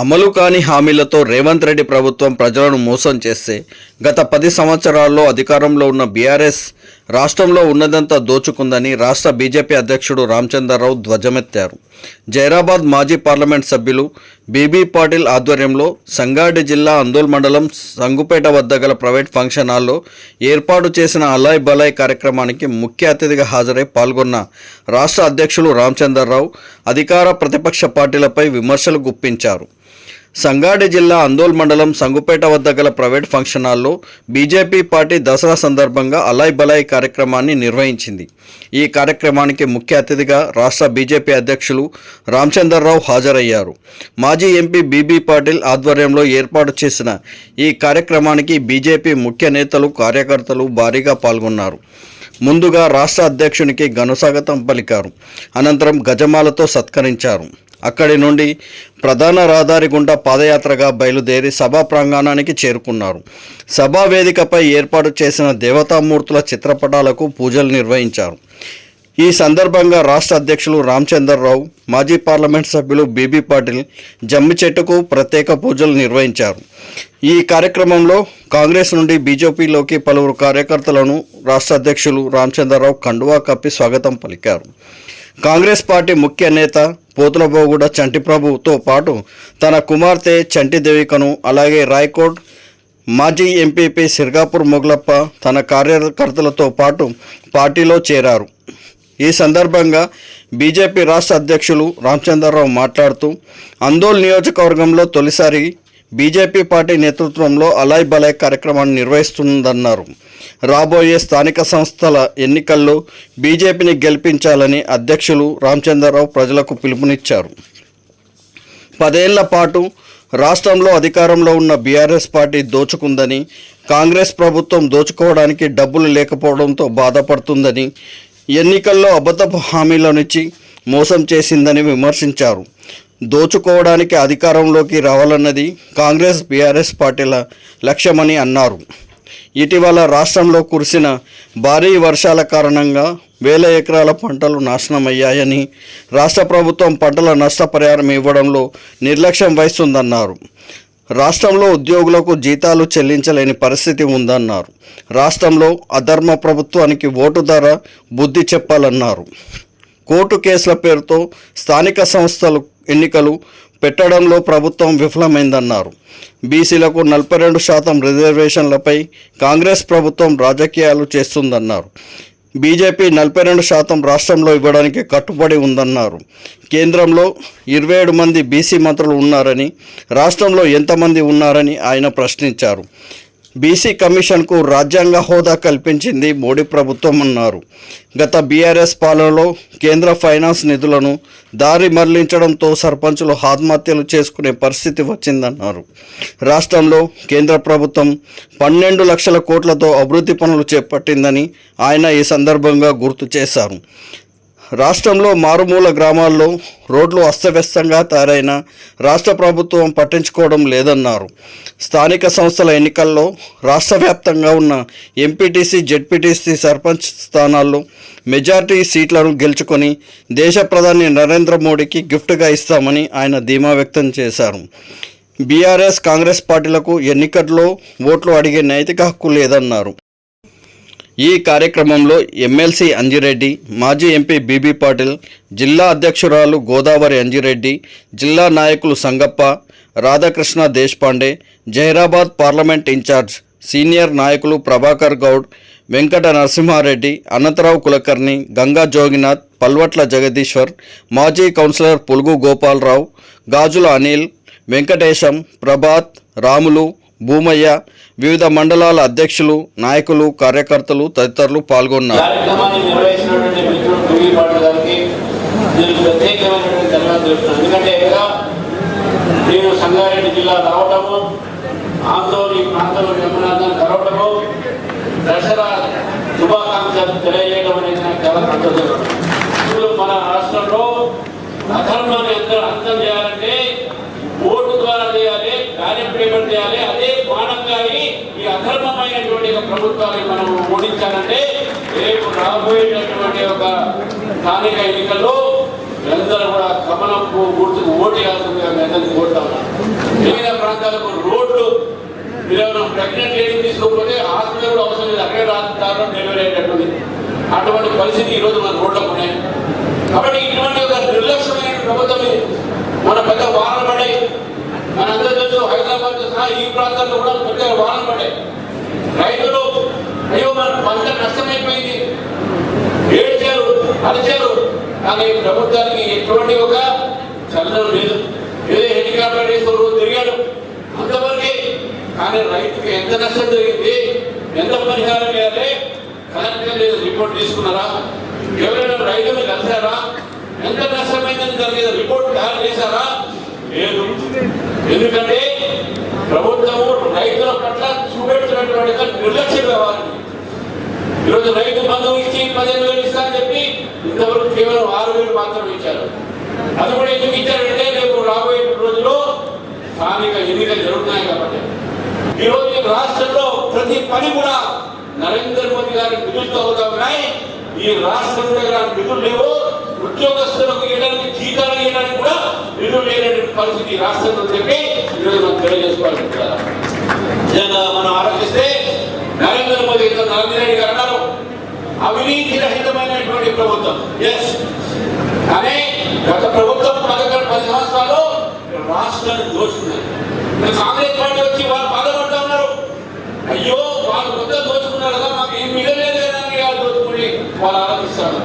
అమలు కాని హామీలతో రేవంత్ రెడ్డి ప్రభుత్వం ప్రజలను మోసం చేస్తే గత పది సంవత్సరాల్లో అధికారంలో ఉన్న బీఆర్ఎస్ రాష్ట్రంలో ఉన్నదంతా దోచుకుందని రాష్ట్ర బీజేపీ అధ్యక్షుడు రామచంద్రరావు ధ్వజమెత్తారు. జైరాబాద్ మాజీ పార్లమెంట్ సభ్యులు బీబీ పాటిల్ ఆధ్వర్యంలో సంగారెడ్డి జిల్లా అందోల్ మండలం సంగుపేట వద్ద గల ప్రైవేట్ ఫంక్షన్ హాల్లో ఏర్పాటు చేసిన అలాయ్ బలాయ్ కార్యక్రమానికి ముఖ్య అతిథిగా హాజరై పాల్గొన్న రాష్ట్ర అధ్యక్షులు రామచంద్రరావు అధికార ప్రతిపక్ష పార్టీలపై విమర్శలు గుప్పించారు. సంగారెడ్డి జిల్లా అందోల్ మండలం సంగుపేట వద్ద గల ప్రైవేట్ ఫంక్షన్ హాల్లో బీజేపీ పార్టీ దసరా సందర్భంగా అలాయ్ బలాయ్ కార్యక్రమాన్ని నిర్వహించింది. ఈ కార్యక్రమానికి ముఖ్య అతిథిగా రాష్ట్ర బీజేపీ అధ్యక్షులు రామచంద్రరావు హాజరయ్యారు. మాజీ ఎంపీ బీబీ పాటిల్ ఆధ్వర్యంలో ఏర్పాటు చేసిన ఈ కార్యక్రమానికి బీజేపీ ముఖ్య నేతలు కార్యకర్తలు భారీగా పాల్గొన్నారు. ముందుగా రాష్ట్ర అధ్యక్షునికి ఘనస్వాగతం పలికారు. అనంతరం గజమాలతో సత్కరించారు. అక్కడి నుండి ప్రధాన రహదారి గుండా పాదయాత్రగా బయలుదేరి సభా ప్రాంగణానికి చేరుకున్నారు. సభా వేదికపై ఏర్పాటు చేసిన దేవతామూర్తుల చిత్రపటాలకు పూజలు నిర్వహించారు. ఈ సందర్భంగా రాష్ట్ర అధ్యక్షులు రామచంద్రరావు మాజీ పార్లమెంట్ సభ్యులు బీబీ పాటిల్ జమ్మి చెట్టుకు ప్రత్యేక పూజలు నిర్వహించారు. ఈ కార్యక్రమంలో కాంగ్రెస్ నుండి బీజేపీలోకి పలువురు కార్యకర్తలను రాష్ట్ర అధ్యక్షులు రామచంద్రరావు కండువా కప్పి స్వాగతం పలికారు. కాంగ్రెస్ పార్టీ ముఖ్య నేత పోతులబోగుడ చంటిప్రభుతో పాటు తన కుమార్తె చంటి దేవికను అలాగే రాయ్కోట్ మాజీ ఎంపీపీ సిర్గాపూర్ మొగలప్ప తన కార్యకర్తలతో పాటు పార్టీలో చేరారు. ఈ సందర్భంగా బీజేపీ రాష్ట్ర అధ్యక్షులు రామచంద్రరావు మాట్లాడుతూ అందోల్ నియోజకవర్గంలో తొలిసారి బీజేపీ పార్టీ నేతృత్వంలో అలాయ్ బలాయ్ కార్యక్రమాన్ని నిర్వహిస్తుందన్నారు. రాబోయే స్థానిక సంస్థల ఎన్నికల్లో బీజేపీని గెలిపించాలని అధ్యక్షులు రామచంద్రరావు ప్రజలకు పిలుపునిచ్చారు. పదేళ్ళ పాటు రాష్ట్రంలో అధికారంలో ఉన్న బీఆర్ఎస్ పార్టీ దోచుకుందని కాంగ్రెస్ ప్రభుత్వం దోచుకోవడానికి డబ్బులు లేకపోవడంతో బాధపడుతుందని ఎన్నికల్లో అబద్ధపు హామీలనిచ్చి మోసం చేసిందని విమర్శించారు. దోచుకోవడానికి అధికారంలోకి రావాలన్నది కాంగ్రెస్ బీఆర్ఎస్ పార్టీల లక్ష్యమని అన్నారు. ఇటీవల రాష్ట్రంలో కురిసిన భారీ వర్షాల కారణంగా వేల ఎకరాల పంటలు నాశనమయ్యాయని రాష్ట్ర ప్రభుత్వం పంటల నష్టపరిహారం ఇవ్వడంలో నిర్లక్ష్యం వహిస్తుందన్నారు. రాష్ట్రంలో ఉద్యోగులకు జీతాలు చెల్లించలేని పరిస్థితి ఉందన్నారు. రాష్ట్రంలో అధర్మ ప్రభుత్వానికి ఓటు ధర బుద్ధి చెప్పాలన్నారు. కోర్టు కేసుల పేరుతో స్థానిక సంస్థలు ఎన్నికలు పెట్టడంలో ప్రభుత్వం విఫలమైందన్నారు. బీసీలకు నలభై రెండు శాతం రిజర్వేషన్లపై కాంగ్రెస్ ప్రభుత్వం రాజకీయాలు చేస్తుందన్నారు. బీజేపీ నలభై రెండు శాతం రాష్ట్రంలో ఇవ్వడానికి కట్టుబడి ఉందన్నారు. కేంద్రంలో ఇరవై ఏడు మంది బీసీ మంత్రులు ఉన్నారని రాష్ట్రంలో ఎంతమంది ఉన్నారని ఆయన ప్రశ్నించారు. బీసీ కమిషన్కు రాజ్యాంగ హోదా కల్పించింది మోడీ ప్రభుత్వం అన్నారు. గత బీఆర్ఎస్ పాలనలో కేంద్ర ఫైనాన్స్ నిధులను దారి మరలించడంతో సర్పంచులు ఆత్మహత్యలు చేసుకునే పరిస్థితి వచ్చిందన్నారు. రాష్ట్రంలో కేంద్ర ప్రభుత్వం పన్నెండు లక్షల కోట్లతో అభివృద్ధి పనులు చేపట్టిందని ఆయన ఈ సందర్భంగా గుర్తు చేశారు. రాష్ట్రంలో మారుమూల గ్రామాల్లో రోడ్లు అస్తవ్యస్తంగా తయారైన రాష్ట్ర ప్రభుత్వం పట్టించుకోవడం లేదన్నారు. స్థానిక సంస్థల ఎన్నికల్లో రాష్ట్ర వ్యాప్తంగా ఉన్న ఎంపీటీసీ జెడ్పీటీసీ సర్పంచ్ స్థానాల్లో మెజార్టీ సీట్లను గెలుచుకొని దేశ ప్రధాని నరేంద్ర మోడీకి గిఫ్ట్గా ఇస్తామని ఆయన ధీమా వ్యక్తం చేశారు. బీఆర్ఎస్ కాంగ్రెస్ పార్టీలకు ఎన్నికల్లో ఓట్లు అడిగే నైతిక హక్కు లేదన్నారు. ఈ కార్యక్రమంలో ఎమ్మెల్సీ అంజిరెడ్డి మాజీ ఎంపీ బీబీ పాటిల్ జిల్లా అధ్యక్షురాలు గోదావరి అంజిరెడ్డి జిల్లా నాయకులు Sangappa Radhakrishna Deshpande Zaheerabad parliament in charge senior నాయకులు ప్రభాకర్ గౌడ్ వెంకట నరసింహారెడ్డి అనంతరావు కులకర్ణి గంగా జోగినాథ్ పల్వట్ల జగదీశ్వర్ మాజీ కౌన్సిలర్ పులుగు గోపాలరావు గాజుల అనిల్ వెంకటేశం ప్రభాత్ రాములు భూమయ్య వివిధ మండలాల అధ్యక్షులు నాయకులు కార్యకర్తలు తదితరులు పాల్గొన్నారు. ఎందుకంటే నేను సంగారెడ్డి జిల్లా రావటము ఆందోళన ఈ ప్రాంతంలో కలవటము దసరా శుభాకాంక్షలు తెలియజేయడం అనేది నాకు చాలా సంతోషంగా మన రాష్ట్రంలో అధర్మాన్ని అందరూ అంతం చేయాలి ఓటు ద్వారా చేయాలి కార్యక్రమం చేయాలి? అదే బాణంగాని ఈ అధర్మమైనటువంటి ఒక ప్రభుత్వాన్ని మనం ఓడించాలంటే రేపు రాబోయేటటువంటి ఒక స్థానిక ఎన్నికల్లో అందరూ కూడా కమలం గుర్తుకు ఓటు వేయాల్సిందిగా మీ అందరికీ కోరుతా ఉన్నాను రోడ్లు మీరు ప్రెగ్నెంట్ లేడీ తీసుకోకపోతే హాస్పిటల్ కూడా అవసరం లేదు. అక్కడే రాష్ట్రాల్లో డెలివరీ అయ్యేటటువంటి అటువంటి పరిస్థితి ఈరోజు మన రోడ్లకు ఉన్నాయి. కాబట్టి ఇటువంటి ఒక నిర్లక్ష్యమైన ప్రభుత్వం మన పెద్ద వాహనాలు పడే మనందరూ హైదరాబాద్ సహా ఈ ప్రాంతాల్లో కూడా పెద్ద వాహనం పడ్డాయి. రైతులు అయ్యో మన పంట నష్టమైపోయింది. ఏడ్చారు అరిచారు. కానీ ప్రభుత్వానికి ఎటువంటి ఒక చలనం లేదు. ఏదో హెలికాప్టర్ వేసుకోరు తిరిగాడు. అంతవరకే. కానీ రైతుకి ఎంత నష్టం జరిగింది? ఎంత పరిహారం వేయాలి కరెక్ట్గా లేదు రిపోర్ట్ తీసుకున్నారా? ఎవరైనా రైతులు కలిసారా? ఎంత నష్టమైందని జరిగిన రిపోర్ట్ తయారు చేశారా? లేదు. ఎందుకంటే ప్రభుత్వము రైతుల పట్ల చూపెడుతున్నటువంటి నిర్లక్ష్య వ్యవహారం ఈరోజు రైతు బంధువు ఇచ్చి పదిహేను వేలు ఇస్తా అని చెప్పి ఇంతవరకు కేవలం ఆరు వేలు మాత్రమే ఇచ్చారు. అది కూడా ఎందుకు ఇచ్చారంటే రేపు రాబోయే రోజుల్లో స్థానిక ఎన్నికలు జరుగుతున్నాయి కాబట్టి. ఈరోజు రాష్ట్రంలో ప్రతి పని కూడా నరేంద్ర మోదీ గారి నిధులతో అవుతా ఉన్నాయి. ఈ రాష్ట్రం దగ్గర నిధులు లేవు. ఉద్యోగస్తులకు ఇవ్వడానికి జీతాలు ఇవ్వడానికి కూడా నిధులు లేనటువంటి పరిస్థితి రాష్ట్రంలో చెప్పి ఈరోజు మనం తెలియజేసుకోవాలి నిజంగా మనం ఆలోచిస్తే నరేంద్ర మోదీ గారు నరేంద్ర రెడ్డి గారు అన్నారు అవినీతి రహితమైనటువంటి ప్రభుత్వం. ఎస్ కానీ గత ప్రభుత్వం పథకాలు పది సంవత్సరాలు రాష్ట్రాన్ని దోచుకున్నారు కాంగ్రెస్ పార్టీ వచ్చి వాళ్ళు బాధపడతా ఉన్నారు. అయ్యో వాళ్ళు కొత్త దోచుకున్నారు కదా మాకు ఏం మిగలేదు కదా వాళ్ళు దోచుకుని వాళ్ళు ఆలోచిస్తారు.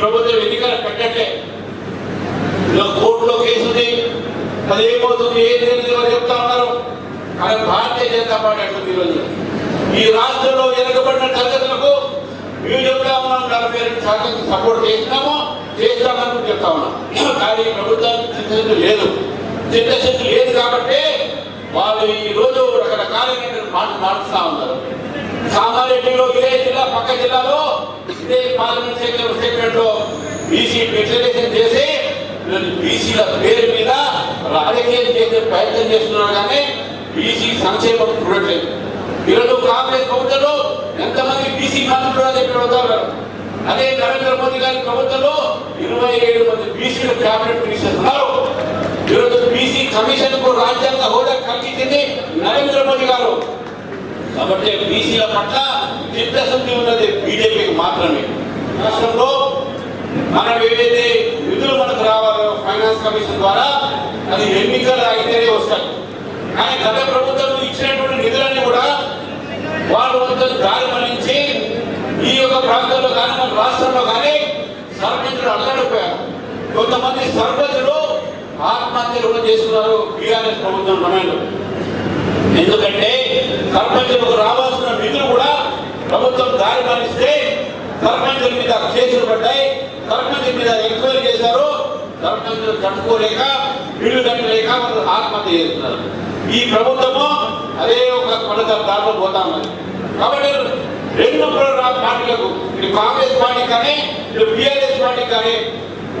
ప్రభుత్వం ఎన్నికలు పెట్టట్లే. ఇలా కోర్టులో కేసుంది అది ఏమవుతుంది ఏం తెలియదు అని చెప్తా ఉన్నారు? కానీ భారతీయ జనతా పార్టీ అంటుంది ఈరోజు. ఈ రాష్ట్రంలో వెనుకబడిన తరగతులకు మేము చెప్తా ఉన్నాం నలభై రెండు శాతం సపోర్ట్ చేసినాము చేస్తామని చెప్తా ఉన్నాం. కానీ ప్రభుత్వానికి చిత్తశుద్ధి లేదు. చిత్తశుద్ధి లేదు కాబట్టి వాళ్ళు ఈ రోజు రకరకాలైన మాట మారుస్తా ఉన్నారు. కామారెడ్డిలో ఇదే జిల్లా పక్క జిల్లాలో ఇదే పార్లమెంట్ సెక్రటరీ సెక్రటరీ లో బీసీ డిక్లరేషన్ చేసి బీసీల పేరు మీద రాజకీయం చేసే ప్రయత్నం చేస్తున్నారు కానీ బీసీ సంక్షేమం చూడట్లేదు. ఈరోజు కాంగ్రెస్ ప్రభుత్వంలో ఎంతమంది బీసీ మంత్రులు చెప్పి అవుతారు అదే నరేంద్ర మోదీ గారి ప్రభుత్వంలో ఇరవై ఏడు మంది బీసీలు క్యాబినెట్ మినిస్టర్స్ ఉన్నారు. ఈరోజు బీసీ కమిషన్కు రాజ్యాంగ హోదా కల్పించింది నరేంద్ర మోదీ గారు. కాబట్టి బీసీల పట్ల చిత్తశుద్ధి ఉన్నది బీజేపీకి మాత్రమే. రాష్ట్రంలో మనం ఏదైతే నిధులు మనకు రావాలో ఫైనాన్స్ కమిషన్ ద్వారా అది ఎన్నికలు అయితేనే వస్తాయి. కానీ గత ప్రభుత్వం ఇచ్చినటువంటి నిధులన్నీ కూడా వాళ్ళు కొంత దారి మళ్ళించి ఈ యొక్క ప్రాంతంలో కానీ మన రాష్ట్రంలో కానీ సర్పంచులు అల్లడిపోయారు. కొంతమంది సర్పంచులు ఆత్మహత్యలు కూడా చేస్తున్నారు బీఆర్ఎస్ ప్రభుత్వం సమయంలో ఎందుకంటే సర్పంచులకు రావాల్సిన నిధులు కూడా ప్రభుత్వం దారి మారిస్తే సర్పంచుల మీద కేసులు పడ్డాయి. సర్పంచుల మీద ఎంక్వైరీ చేశారు. సర్పంచులు తట్టుకోలేక ఇల్లు కట్టలేక వాళ్ళు ఆత్మహత్య చేస్తున్నారు. ఈ ప్రభుత్వము అదే ఒక కొనత దాంట్లో పోతా కాబట్టి రెండు పార్టీలకు ఇటు కాంగ్రెస్ పార్టీ కానీ ఇటు బీఆర్ఎస్ పార్టీ కానీ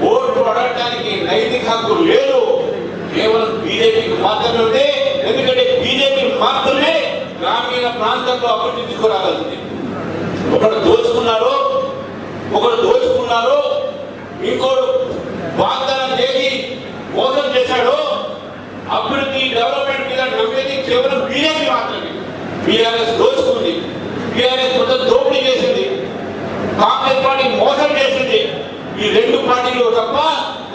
ఓట్లు అడగడానికి నైతిక హక్కు లేదు. కేవలం బీజేపీకి మాత్రమే ఉంది ఎందుకంటే ప్రాంతంలో అభివృద్ధి తీసుకురాగలుగుతుంది ఒకడు దోచుకున్నారో ఒకడు దోచుకున్నారో ఇంకోడు వాగ్దానం చేసి మోసం చేశాడో అభివృద్ధి డెవలప్మెంట్ మీద నమ్మేది కేవలం బీజేపీ మాత్రమే. బీఆర్ఎస్ దోచుకుంది. బీఆర్ఎస్ మొత్తం దోపిడీ చేసింది. కాంగ్రెస్ పార్టీ మోసం చేసింది. ఈ రెండు పార్టీలు తప్ప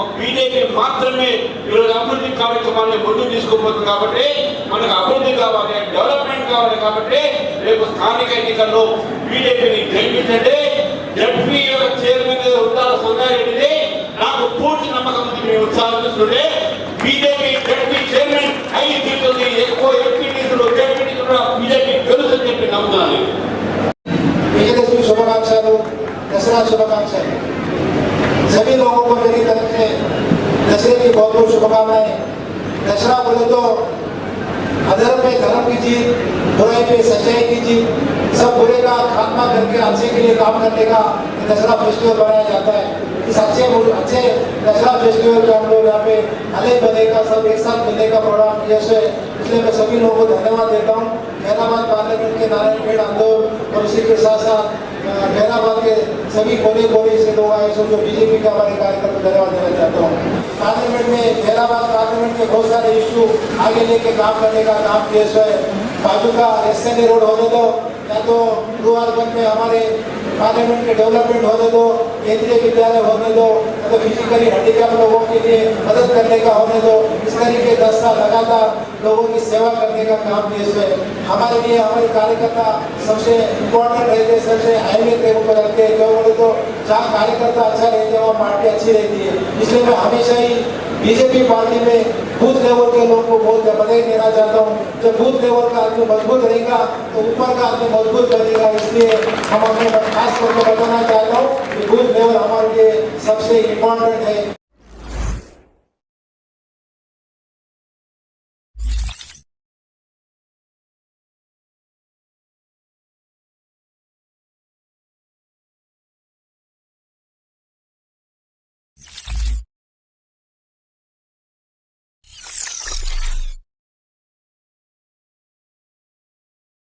ఒక బీజేపీ మాత్రమే ఈరోజు అభివృద్ధి కార్యక్రమాన్ని ముందుకు తీసుకోబోతుంది కాబట్టి మనకు అభివృద్ధి కావాలి డెవలప్మెంట్ కావాలి కాబట్టి రేపు స్థానిక ఎన్నికల్లో బీజేపీని గెలిపించండి. ఎంపీ యొక్క చైర్మన్ ఉత్తాల సంగారెడ్డిది నాకు పూర్తి నమ్మకం ఉంది. మీ ఉత్సాహం చూస్తుంటే బీజేపీ ఎంపీ చైర్మన్ का के लिए काम करने का दसरा फेस्टिवल बनाया जाता है। इस अच्छे अच्छे दशहरा फेस्टिवल का हम लोग यहाँ पे अलग बने का, सब एक साथ मिलने का प्रोग्राम किया से इसलिए मैं सभी लोगों को धन्यवाद देता हूँ। हैदराबाद पार्लियामेंट के नारायणखेड़ आंदोलन और उसी के साथ साथ हैदराबाद के सभी कोने कोने से लोग आए सो जो बीजेपी का हमारे कार्यकर्ता को धन्यवाद देना चाहता हूँ। पार्लियामेंट में, हैदराबाद पार्लियामेंट में बहुत सारे इशू आगे लेके काम करने का काम सो है। बाजू का एस रोड होने दो। या तो दुआरगंज में हमारे पार्लियामेंट के डेवलपमेंट होने दो, केंद्रीय विद्यालय होने दो, या तो फिजिकली हैंडीकैप लोगों के लिए मदद करने का होने दो, इस तरीके दस साल लगातार लोगों की सेवा करने का काम किए हुए हमारे लिए हमारे कार्यकर्ता सबसे इम्पोर्टेंट रहते सबसे अहमियत के ऊपर रखते हैं क्यों बोले तो जहाँ कार्यकर्ता अच्छा रहते हैं, वहाँ पार्टी अच्छी रहती है। इसलिए मैं हमेशा ही बीजेपी पार्टी में बूथ लेवल के लोगों को बहुत बधाई देना चाहता हूँ, जब बूथ लेवल का आदमी मज़बूत रहेगा तो ऊपर का आदमी मज़बूत बनेगा। इसलिए हम अपने खास पर बताना चाहता हूँ कि बूथ लेवल हमारे लिए सबसे इम्पोर्टेंट है।